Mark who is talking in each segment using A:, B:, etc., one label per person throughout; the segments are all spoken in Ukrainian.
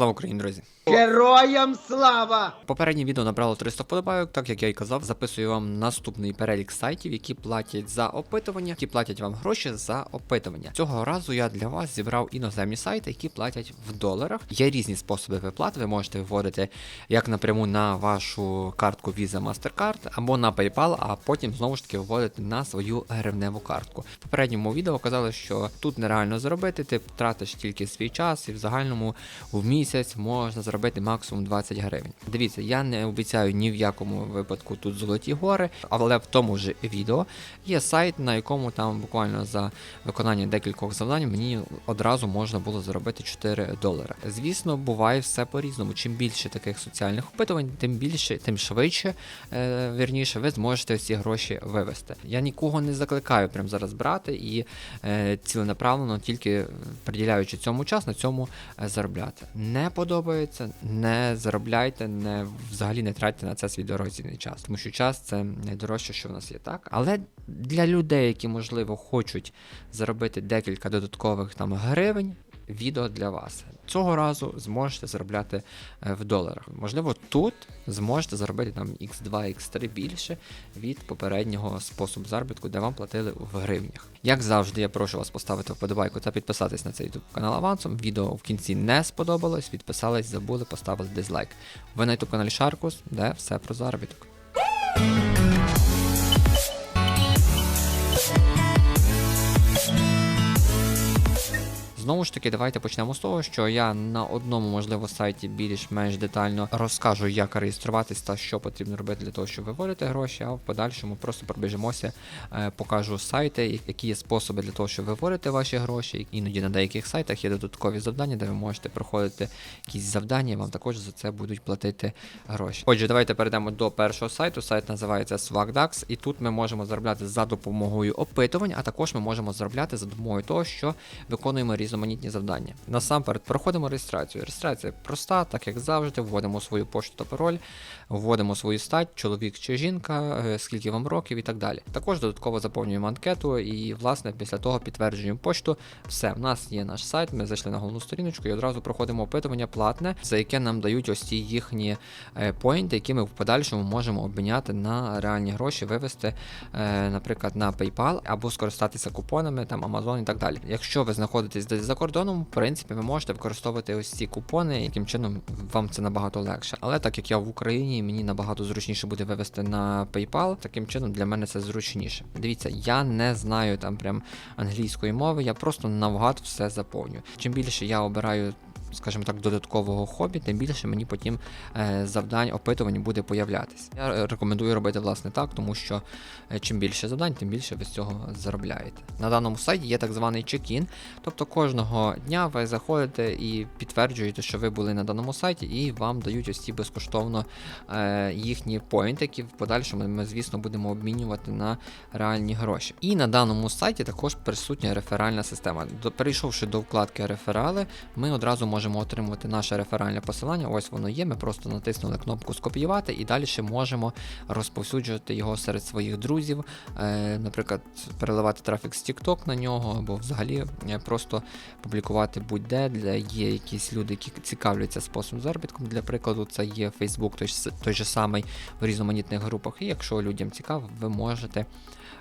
A: Слава Україні, друзі!
B: Героям слава!
A: Попереднє відео набрало 300 вподобайок, так як я і казав, записую вам наступний перелік сайтів, які платять за опитування, які платять вам гроші за опитування. Цього разу я для вас зібрав іноземні сайти, які платять в доларах. Є різні способи виплати. Ви можете виводити як напряму на вашу картку Visa Mastercard або на PayPal, а потім знову ж таки виводити на свою гривневу картку. В попередньому відео казали, що тут нереально заробити, ти втратиш тільки свій час, і в загальному в місяць можна заробити максимум 20 гривень. Дивіться, я не обіцяю ні в якому випадку тут золоті гори, але в тому ж відео є сайт, на якому там буквально за виконання декількох завдань мені одразу можна було заробити 4 долари. Звісно, буває все по-різному. Чим більше таких соціальних опитувань, тим більше, тим швидше, е, вірніше, ви зможете ці гроші вивести. Я нікого не закликаю прямо зараз брати і е, ціленаправлено, тільки приділяючи цьому час, на цьому е, заробляти. Не подобається, не заробляйте, не взагалі не тратьте на це свій дорогоцінний час, тому що час це найдорожче, що в нас є, так. Але для людей, які можливо хочуть заробити декілька додаткових там гривень. Відео для вас цього разу зможете заробляти е, в доларах. Можливо, тут зможете заробити там x2, x3 більше від попереднього способу заробітку, де вам платили в гривнях. Як завжди, я прошу вас поставити вподобайку та підписатись на цей YouTube канал авансом. Відео в кінці не сподобалось, підписались, забули, поставили дизлайк. Ви на YouTube каналі Шаркус, де все про заробіток. Знову ж таки, давайте почнемо з того, що я на одному, можливо, сайті більш-менш детально розкажу, як реєструватись та що потрібно робити для того, щоб виводити гроші, а в подальшому просто пробіжимося, е, покажу сайти, які є способи для того, щоб виводити ваші гроші. Іноді на деяких сайтах є додаткові завдання, де ви можете проходити якісь завдання, і вам також за це будуть платити гроші. Отже, давайте перейдемо до першого сайту. Сайт називається SwagDax, і тут ми можемо заробляти за допомогою опитувань, а також ми можемо заробляти за допомогою того, що виконуємо різноманітні завдання. Насамперед проходимо реєстрацію. Реєстрація проста, так як завжди, вводимо свою пошту та пароль, вводимо свою стать, чоловік чи жінка, е, скільки вам років і так далі. Також додатково заповнюємо анкету і, власне, після того підтверджуємо пошту. Все, в нас є наш сайт, ми зайшли на головну сторіночку і одразу проходимо опитування платне, за яке нам дають ось ці їхні е, поінти, які ми в подальшому можемо обміняти на реальні гроші, вивести, е, наприклад, на PayPal або скористатися купонами, там Amazon і так далі. Якщо ви знаходитесь десь за кордоном, в принципі, ви можете використовувати ось ці купони, яким чином вам це набагато легше. Але так як я в Україні, мені набагато зручніше буде вивести на PayPal, таким чином для мене це зручніше. Дивіться, я не знаю там прям англійської мови, я просто навгад все заповнюю. Чим більше я обираю скажімо так, додаткового хобі, тим більше мені потім е, завдань опитувань буде появлятися. Я е, рекомендую робити власне так, тому що е, чим більше завдань, тим більше ви з цього заробляєте. На даному сайті є так званий чек-ін, тобто кожного дня ви заходите і підтверджуєте, що ви були на даному сайті, і вам дають ось ці безкоштовно їхні поінти, які в подальшому ми, звісно, будемо обмінювати на реальні гроші. І на даному сайті також присутня реферальна система. Перейшовши до вкладки реферали, ми одразу можемо можемо отримувати наше реферальне посилання. Ось воно є. Ми просто натиснули кнопку скопіювати і далі ще можемо розповсюджувати його серед своїх друзів, е, наприклад, переливати трафік з TikTok на нього, або взагалі е, просто публікувати будь-де, де є якісь люди, які цікавляться способом заробітком. Для прикладу, це є Facebook, той, той же самий в різноманітних групах. І якщо людям цікаво, ви можете.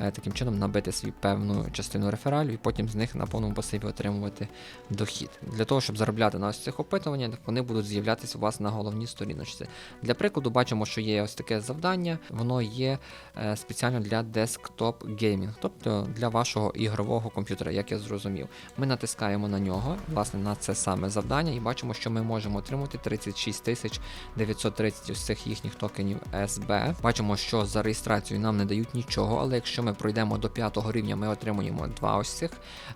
A: Е, таким чином набити свій певну частину рефералів і потім з них на повному пасиві отримувати дохід. Для того, щоб заробляти на ось цих опитуваннях, вони будуть з'являтися у вас на головній сторіночці. Для прикладу, бачимо, що є ось таке завдання, воно є е, спеціально для десктоп геймінг, тобто для вашого ігрового комп'ютера, як я зрозумів. Ми натискаємо на нього, власне, на це саме завдання, і бачимо, що ми можемо отримати 36 930 ось цих їхніх токенів SB. Бачимо, що за реєстрацію нам не дають нічого, але якщо ми пройдемо до 5 рівня, ми отримуємо два ось цих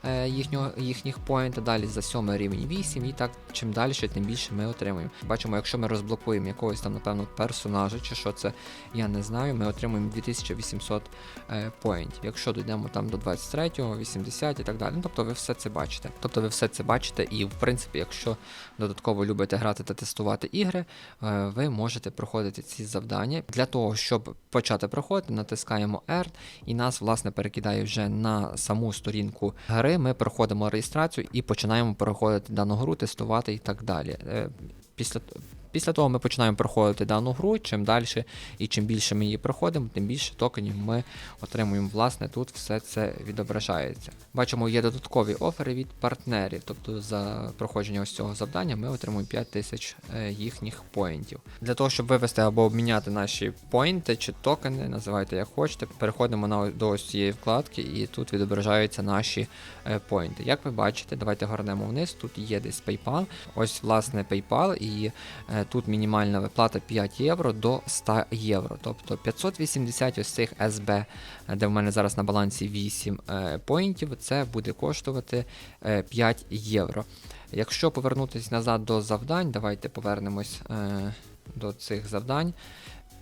A: е, їхнього, їхніх поінта, далі за 7 рівень 8, і так чим далі, тим більше ми отримуємо. Бачимо, якщо ми розблокуємо якогось там, напевно, персонажа, чи що це, я не знаю, ми отримуємо 2800 е, поінтів. Якщо дійдемо там до 23-го, 80 і так далі. Ну, тобто ви все це бачите. Тобто ви все це бачите, і в принципі, якщо додатково любите грати та тестувати ігри, е, ви можете проходити ці завдання. Для того, щоб почати проходити, натискаємо R і нас, власне, перекидає вже на саму сторінку гри. Ми проходимо реєстрацію і починаємо проходити дану гру, тестувати стартувати і так далі. Е, Після, після того ми починаємо проходити дану гру. Чим далі і чим більше ми її проходимо, тим більше токенів ми отримуємо. Власне, тут все це відображається. Бачимо, є додаткові офери від партнерів. Тобто за проходження ось цього завдання ми отримуємо 5 тисяч е, їхніх поінтів. Для того, щоб вивести або обміняти наші поінти чи токени, називайте як хочете, переходимо на до ось цієї вкладки, і тут відображаються наші е, поінти. Як ви бачите, давайте горнемо вниз. Тут є десь PayPal. Ось власне PayPal, і е, тут мінімальна виплата 5 євро до 100 євро. Тобто 580 ось цих СБ, де в мене зараз на балансі 8 е, поінтів, це буде коштувати е, 5 євро. Якщо повернутися назад до завдань, давайте повернемось е, до цих завдань.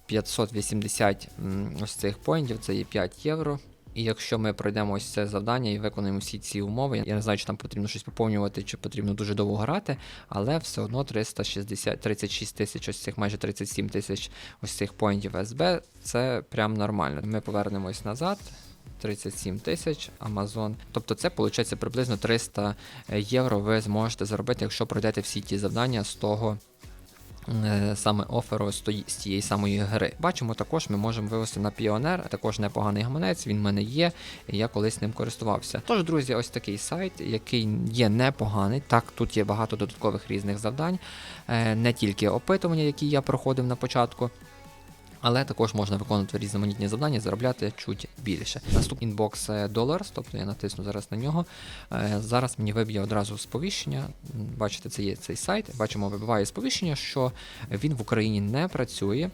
A: 580 м, ось цих поінтів, це є 5 євро. І якщо ми пройдемо ось це завдання і виконаємо всі ці умови, я не знаю, чи там потрібно щось поповнювати, чи потрібно дуже довго грати, але все одно 360, 36 тисяч, ось цих майже 37 тисяч ось цих поінтів СБ, це прям нормально. Ми повернемось назад. 37 тисяч Amazon. Тобто це виходить приблизно 300 євро ви зможете заробити, якщо пройдете всі ті завдання з того саме оферу з тієї самої гри. Бачимо, також ми можемо вивести на Піонер, також непоганий гаманець, він в мене є, я колись ним користувався. Тож, друзі, ось такий сайт, який є непоганий. Так, тут є багато додаткових різних завдань, е, не тільки опитування, які я проходив на початку. Але також можна виконувати різноманітні завдання, заробляти чуть більше. Наступний інбокс Dollars, тобто я натисну зараз на нього. Е, Зараз мені виб'є одразу сповіщення. Бачите, це є цей сайт. Бачимо, вибиває сповіщення, що він в Україні не працює.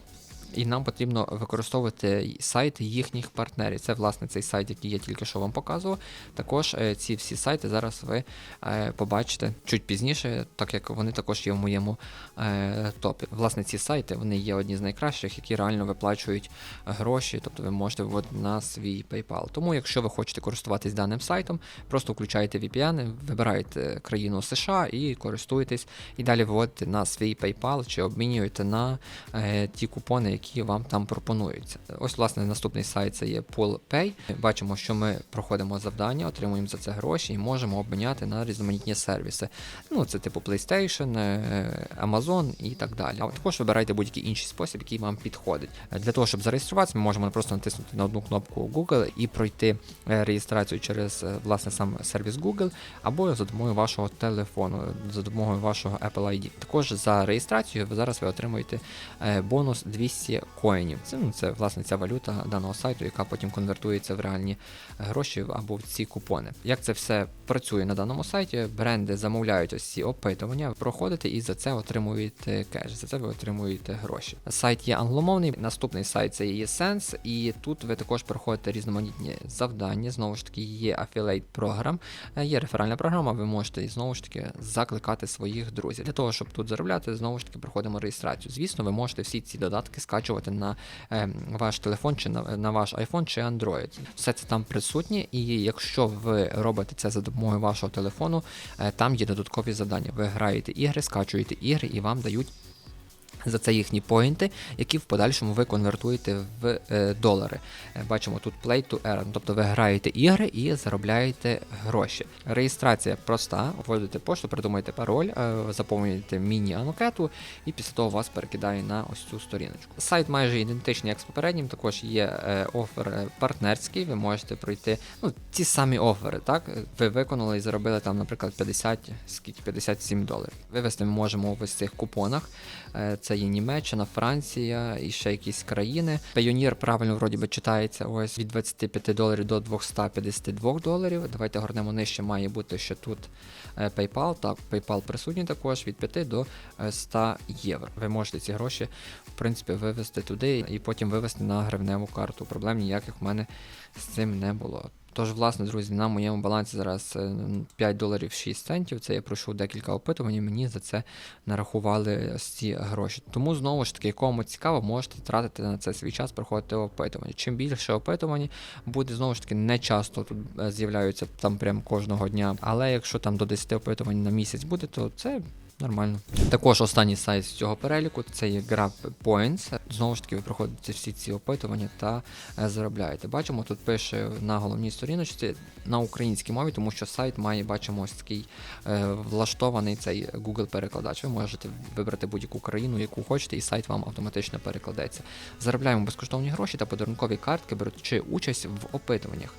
A: І нам потрібно використовувати сайти їхніх партнерів. Це власне цей сайт, який я тільки що вам показував. Також е, ці всі сайти зараз ви е, побачите чуть пізніше, так як вони також є в моєму е, топі. Власне, ці сайти вони є одні з найкращих, які реально виплачують гроші, тобто ви можете виводити на свій PayPal. Тому, якщо ви хочете користуватись даним сайтом, просто включаєте VPN, вибираєте країну США і користуєтесь, і далі виводите на свій PayPal чи обмінюєте на ті купони, які вам там пропонуються. Ось, власне, наступний сайт це є PoolPay. Бачимо, що ми проходимо завдання, отримуємо за це гроші і можемо обміняти на різноманітні сервіси. Ну, це типу PlayStation, е, Amazon і так далі. А також вибирайте будь-який інший спосіб, який вам підходить. Для того, щоб зареєструватися, ми можемо просто натиснути на одну кнопку Google і пройти е, реєстрацію через е, власне сам сервіс Google або за допомогою вашого телефону, за допомогою вашого Apple ID. Також за реєстрацію ви зараз ви отримуєте бонус 200 коїнів. Це, ну, це власне ця валюта даного сайту, яка потім конвертується в реальні гроші або в ці купони. Як це все працює на даному сайті? Бренди замовляють ось ці опитування, проходите і за це отримуєте кеш. За це ви отримуєте гроші. Сайт є англомовний. Наступний сайт це є Sense, і тут ви також проходите різноманітні завдання. Знову ж таки, є афілейт програм, є реферальна програма. Ви можете знову ж таки закликати своїх друзів. Для того, щоб тут заробляти, знову ж таки проходимо реєстрацію. Звісно, ви можете всі ці додатки скачувати на е, ваш телефон чи на, на ваш iPhone чи Android. Все це там присутнє, і якщо ви робите це за допомогою вашого телефону, е, там є додаткові завдання. Ви граєте ігри, скачуєте ігри і вам дають. За це їхні поінти, які в подальшому ви конвертуєте в е, долари. Е, бачимо тут Play to Earn, тобто ви граєте ігри і заробляєте гроші. Реєстрація проста, вводите пошту, придумаєте пароль, е, заповнюєте міні-анкету, і після того вас перекидає на ось цю сторіночку. Сайт майже ідентичний, як з попереднім, також є офер партнерський, ви можете пройти ну, ті самі офери, так? Ви виконали і заробили там, наприклад, 50, скільки 57 доларів. Вивести ми можемо ось цих купонах. Це є Німеччина, Франція і ще якісь країни. Пайонір правильно вроді би читається ось від 25 доларів до 252 доларів. Давайте горнемо нижче, має бути ще тут е, PayPal. Так, PayPal присутній також від 5 до е, 100 євро. Ви можете ці гроші, в принципі, вивести туди і потім вивести на гривневу карту. Проблем ніяких в мене з цим не було. Тож, власне, друзі, на моєму балансі зараз е, 5 доларів 6 центів. Це я пройшов декілька опитувань, і мені за це нарахували ці гроші. Тому знову ж таки, кому цікаво, можете тратити на це свій час, проходити опитування. Чим більше опитувань буде, знову ж таки, не часто тут е, з'являються там прям кожного дня. Але якщо там до 10 опитувань на місяць буде, то це Нормально. Також останній сайт з цього переліку це є Grab Points. Знову ж таки, ви проходите всі ці опитування та е, заробляєте. Бачимо, тут пише на головній сторіночці на українській мові, тому що сайт має, бачимо, ось такий е, влаштований цей Google перекладач. Ви можете вибрати будь-яку країну, яку хочете, і сайт вам автоматично перекладеться. Заробляємо безкоштовні гроші та подарункові картки, беручи участь в опитуваннях.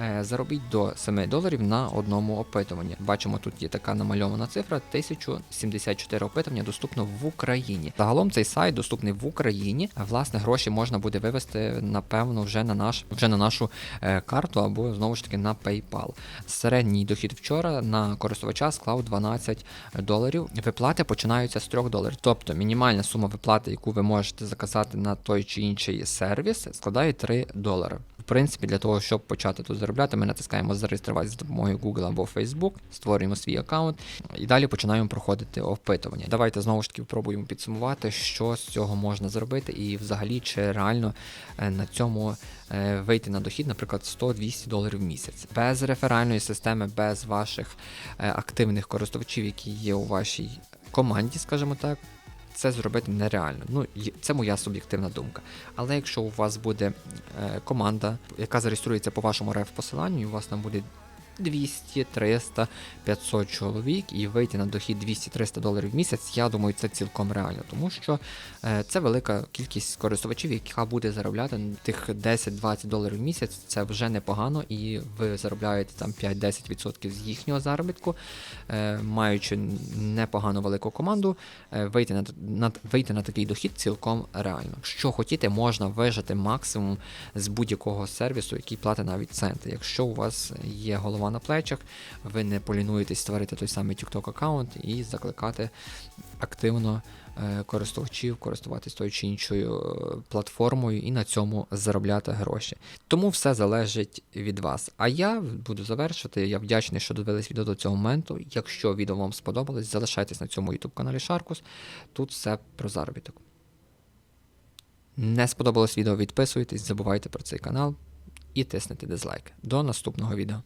A: Е, Заробіть до 7 доларів на одному опитуванні. Бачимо, тут є така намальована цифра: 1074 опитування доступно в Україні. Загалом цей сайт доступний в Україні. Власне, гроші можна буде вивести напевно вже на наш вже на нашу е, карту або знову ж таки на PayPal. Середній дохід вчора на користувача склав 12 доларів. Виплати починаються з 3 доларів. Тобто мінімальна сума виплати, яку ви можете заказати на той чи інший сервіс, складає 3 долари. В принципі, для того, щоб почати тут заробляти, ми натискаємо зареєструватися з допомогою Google або Facebook, створюємо свій аккаунт і далі починаємо проходити опитування. Давайте знову ж таки спробуємо підсумувати, що з цього можна зробити, і взагалі чи реально е, на цьому е, вийти на дохід, наприклад, 100-200 доларів в місяць. Без реферальної системи, без ваших е, активних користувачів, які є у вашій команді, скажімо так. Це зробити нереально. Ну, це моя суб'єктивна думка. Але якщо у вас буде е, команда, яка зареєструється по вашому реф-посиланню, і у вас там буде 200, 300, 500 чоловік, і вийти на дохід 200-300 доларів в місяць, я думаю, це цілком реально, тому що е, це велика кількість користувачів, яка буде заробляти тих 10-20 доларів в місяць. Це вже непогано, і ви заробляєте там 5-10% з їхнього заробітку, е, маючи непогану велику команду, е, вийти на, на, вийти на такий дохід цілком реально. Що хотіте, можна вижати максимум з будь-якого сервісу, який платить навіть центи. Якщо у вас є голова на плечах, ви не полінуєтесь створити той самий TikTok аккаунт і закликати активно е, користувачів користуватись тою чи іншою е, платформою і на цьому заробляти гроші. Тому все залежить від вас. А я буду завершити. Я вдячний, що додивились відео до цього моменту. Якщо відео вам сподобалось, залишайтесь на цьому YouTube каналі Шаркус. Тут все про заробіток. Не сподобалось відео, відписуйтесь, забувайте про цей канал і тиснете дизлайк. До наступного відео.